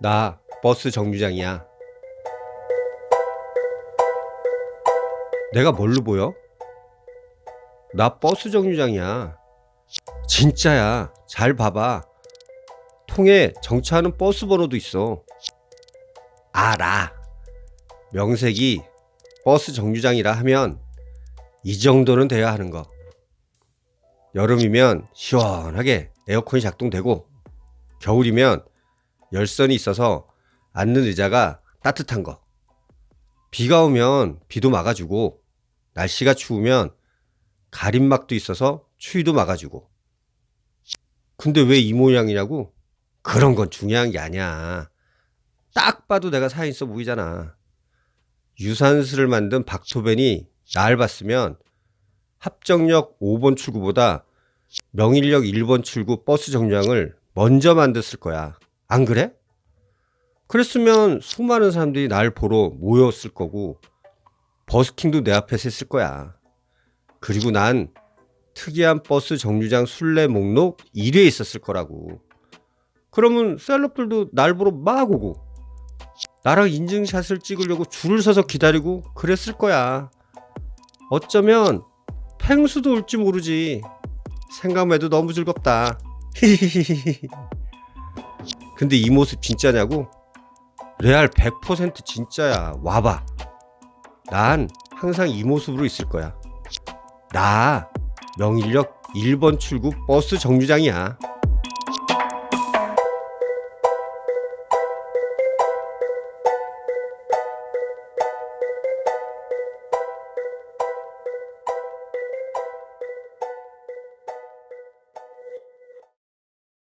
나 버스 정류장이야. 내가 뭘로 보여? 나 버스 정류장이야. 진짜야. 잘 봐봐. 통에 정차하는 버스 번호도 있어. 알아. 명색이 버스 정류장이라 하면 이 정도는 돼야 하는 거. 여름이면 시원하게 에어컨이 작동되고 겨울이면 열선이 있어서 앉는 의자가 따뜻한 거. 비가 오면 비도 막아주고 날씨가 추우면 가림막도 있어서 추위도 막아주고. 근데 왜 이 모양이냐고? 그런 건 중요한 게 아니야. 딱 봐도 내가 사연 있어 보이잖아. 유산슬을 만든 박토벤이 날 봤으면 합정역 5번 출구보다 명일역 1번 출구 버스 정류장을 먼저 만들었을 거야. 안 그래? 그랬으면 수많은 사람들이 날 보러 모였을 거고 버스킹도 내 앞에서 했을 거야. 그리고 난 특이한 버스 정류장 순례 목록 1위에 있었을 거라고. 그러면 셀럽들도 날 보러 막 오고 나랑 인증샷을 찍으려고 줄을 서서 기다리고 그랬을 거야. 어쩌면 펭수도 올지 모르지. 생각만 해도 너무 즐겁다. 근데 이 모습 진짜냐고? 레알 100% 진짜야. 와봐. 난 항상 이 모습으로 있을 거야. 나 명일역 1번 출구 버스 정류장이야.